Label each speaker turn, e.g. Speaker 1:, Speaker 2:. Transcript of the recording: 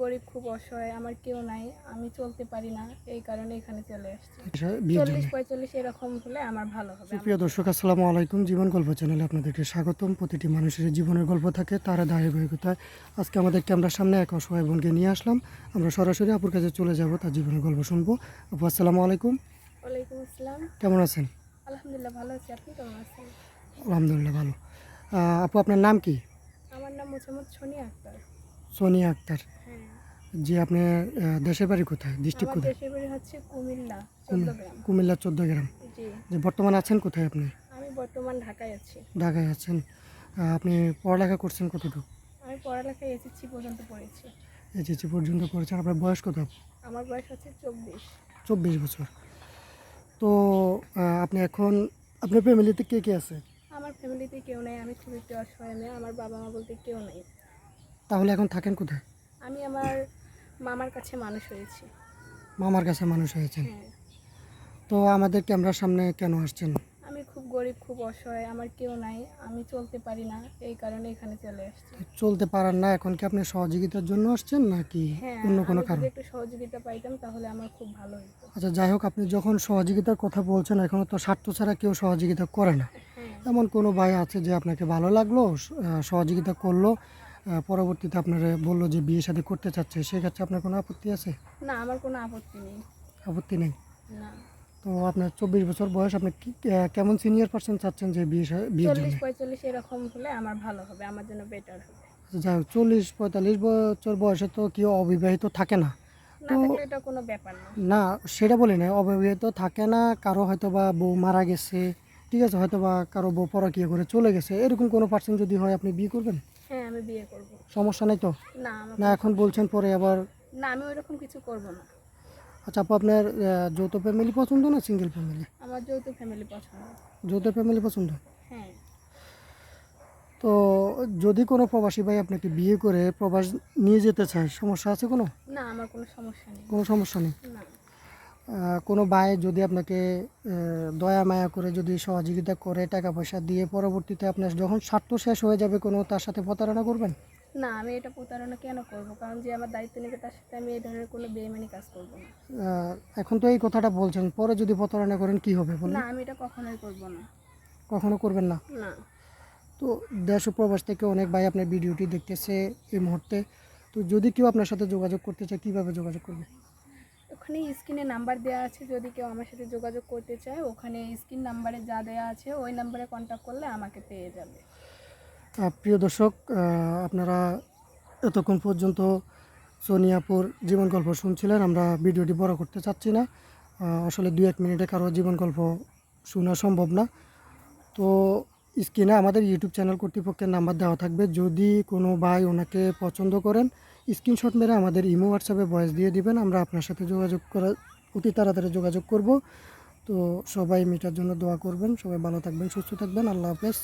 Speaker 1: গরিব খুব অসহায় আমার কেউ নাই আমি চলতে পারি না এই কারণে এখানে চলে আসছি। চল্লিশ পঁয়তাল্লিশ এরকম হলে আমার ভালো হবে
Speaker 2: প্রিয় দর্শক আসসালামু আলাইকুম। জীবন গল্প চ্যানেলে আপনাদেরকে স্বাগতম। প্রতিটি মানুষের জীবনের গল্প থাকে তারা ধারাবাহিকতায়। আজকে আমাদের ক্যামেরার সামনে এক অসহায় বোনকে নিয়ে আসলাম। আমরা সরাসরি আপুর কাছে চলে যাব তার জীবনের গল্প শুনব। আপু আসসালামু আলাইকুম।
Speaker 1: ওয়ালাইকুম আসসালাম।
Speaker 2: কেমন আছেন?
Speaker 1: আলহামদুলিল্লাহ ভালো আছি আপনি কেমন আছেন?
Speaker 2: আলহামদুলিল্লাহ ভালো। আপু আপনার নাম কি?
Speaker 1: আমার নাম মোহাম্মদ সোনিয়া আক্তার।
Speaker 2: সোনিয়া আক্তার।
Speaker 1: হ্যাঁ
Speaker 2: যে আপনি দেশের বাড়ি কোথায়? ডিস্ট্রিক্ট কোথায়?
Speaker 1: দেশের বাড়ি হচ্ছে কুমিল্লা
Speaker 2: কুমিল্লা চোদ্দ গ্রাম।
Speaker 1: জি।
Speaker 2: যে বর্তমানে আছেন কোথায় আপনি?
Speaker 1: আমি বর্তমান ঢাকায় আছি।
Speaker 2: ঢাকায় আছেন। আপনি পড়ালেখা করছেন কতটুকু?
Speaker 1: আমি পড়ালেখায় এসএসসি পর্যন্ত পড়েছি।
Speaker 2: এইচএসসি পর্যন্ত করেছেন আপনার বয়স কত?
Speaker 1: আমার বয়স হচ্ছে চব্বিশ।
Speaker 2: চব্বিশ বছর। তো আপনি এখন আপনার ফ্যামিলিতে কে কে আছে?
Speaker 1: আমার ফ্যামিলিতে কেউ নেই। আমি খুব একটু অসহায় মেয়ে। আমার বাবা মা বলতে কেউ নেই।
Speaker 2: তাহলে এখন থাকেন কোথায়?
Speaker 1: আমি আমার মামার কাছে মানুষ হয়েছি।
Speaker 2: মামার কাছে মানুষ হয়েছেন?
Speaker 1: হ্যাঁ।
Speaker 2: তো আমাদের ক্যামেরার সামনে কেন আসছেন?
Speaker 1: আমি খুব গরিব খুব অসহায় আমার কেউ নাই আমি চলতে পারি না এই কারণে এখানে চলে আসছি।
Speaker 2: চলতে পারেন না এখন কি আপনি সহযোগিতার জন্য আসছেন নাকি
Speaker 1: হ্যাঁ
Speaker 2: অন্য কোনো কারণ?
Speaker 1: একটু সহযোগিতা পাইতাম তাহলে আমার খুব ভালো হতো
Speaker 2: আচ্ছা যাই হোক আপনি যখন সহযোগিতার কথা বলছেন এখনও তো স্বার্থ ছাড়া কেউ সহযোগিতা করে না।
Speaker 1: হ্যাঁ।
Speaker 2: এমন কোনো ভাই আছে যে আপনাকে ভালো লাগল সহযোগিতা করল পরবর্তীতে আপনারা বলল যে বিয়ে শাদী করতে চাচ্ছে সেক্ষেত্রে আপনার কোনো আপত্তি আছে?
Speaker 1: না আমার কোনো আপত্তি নেই।
Speaker 2: আপত্তি নেই?
Speaker 1: না।
Speaker 2: তো আপনার চব্বিশ বছর বয়স আপনি কি কেমন সিনিয়র পার্সন চাচ্ছেন যে বিয়ে জন্য?
Speaker 1: চল্লিশ পঁয়তাল্লিশ এরকম হলে আমার ভালো হবে আমার জন্য বেটার হবে।
Speaker 2: আচ্ছা, যাই হোক চল্লিশ পঁয়তাল্লিশ বছর বয়সে তো কেউ অবিবাহিত থাকে না।
Speaker 1: না কোনো ব্যাপার না।
Speaker 2: না সেটা বলি না অবিবাহিত থাকে না কারও হয়তো বা বউ মারা গেছে ঠিক আছে হয়তো বা কারও বউ পরকিয়া করে চলে গেছে এরকম কোনো পার্সন যদি হয় আপনি বিয়ে করবেন?
Speaker 1: হ্যাঁ আমি বিয়ে করব।
Speaker 2: সমস্যা নেই তো?
Speaker 1: না আমার
Speaker 2: না এখন বলছেন পরে আবার?
Speaker 1: না আমি ওইরকম কিছু করব না।
Speaker 2: আচ্ছা আপু আপনার আহ, যৌথ ফ্যামিলি পছন্দ না সিঙ্গেল ফ্যামিলি
Speaker 1: আমার যৌথ ফ্যামিলি পছন্দ।
Speaker 2: যৌথ ফ্যামিলি পছন্দ?
Speaker 1: হ্যাঁ।
Speaker 2: তো যদি কোনো প্রবাসী ভাই আপনাকে বিয়ে করে প্রবাস নিয়ে যেতে চায় সমস্যা আছে কোনো?
Speaker 1: না আমার কোনো সমস্যা নেই।
Speaker 2: কোনো সমস্যা নেই?
Speaker 1: না।
Speaker 2: কোনো ভাই যদি আপনাকে দয়া মায়া করে যদি সহযোগিতা করে টাকা পয়সা দিয়ে পরবর্তীতে আপনার যখন স্বার্থ শেষ হয়ে যাবে কোনো তার সাথে প্রতারণা করবেন?
Speaker 1: না আমি এটা প্রতারণা কেন করব? কারণ যে আমার দায়িত্ব নেবে তার সাথে আমি এই ধরনের কোনো বেইমানি কাজ করব না।
Speaker 2: এখন তো এই কথাটা বলছেন পরে যদি প্রতারণা করেন কি হবে বলুন?
Speaker 1: না আমি এটা কখনোই করব না।
Speaker 2: কখনো করবেন না?
Speaker 1: না।
Speaker 2: তো দেশ ও প্রবাস থেকে অনেক ভাই আপনার ভিডিওটি দেখতেছে এই মুহূর্তে। তো যদি কেউ আপনার সাথে যোগাযোগ করতে চায় কীভাবে যোগাযোগ করবে?
Speaker 1: ওখানে স্ক্রিনে নাম্বার দেওয়া আছে, যদি কেউ আমার সাথে যোগাযোগ করতে চায়, ওখানে স্ক্রিন নাম্বারে যা দেওয়া আছে, ওই নাম্বারে কন্ট্যাক্ট করলে আমাকে পেয়ে যাবে।
Speaker 2: প্রিয় দর্শক আপনারা এতক্ষণ পর্যন্ত সোনিয়াপুর জীবন গল্প শুনছিলেন, আমরা ভিডিওটি বড় করতে চাচ্ছি না। আসলে দু এক মিনিটে কারও জীবন গল্প শোনা সম্ভব না। তো স্ক্রিনে আমাদের ইউটিউব চ্যানেল কর্তৃপক্ষের নাম্বার দেওয়া থাকবে। যদি কোনো ভাই ওনাকে পছন্দ করেন স্ক্রিনশট মেরে আমাদের ইমো হোয়াটসঅ্যাপে ভয়েস দিয়ে দিবেন, আমরা আপনার সাথে যোগাযোগ করা অতি তাড়াতাড়ি যোগাযোগ করব। তো সবাই মিটার জন্য দোয়া করবেন। সবাই ভালো থাকবেন, সুস্থ থাকবেন। আল্লাহ হাফেজ।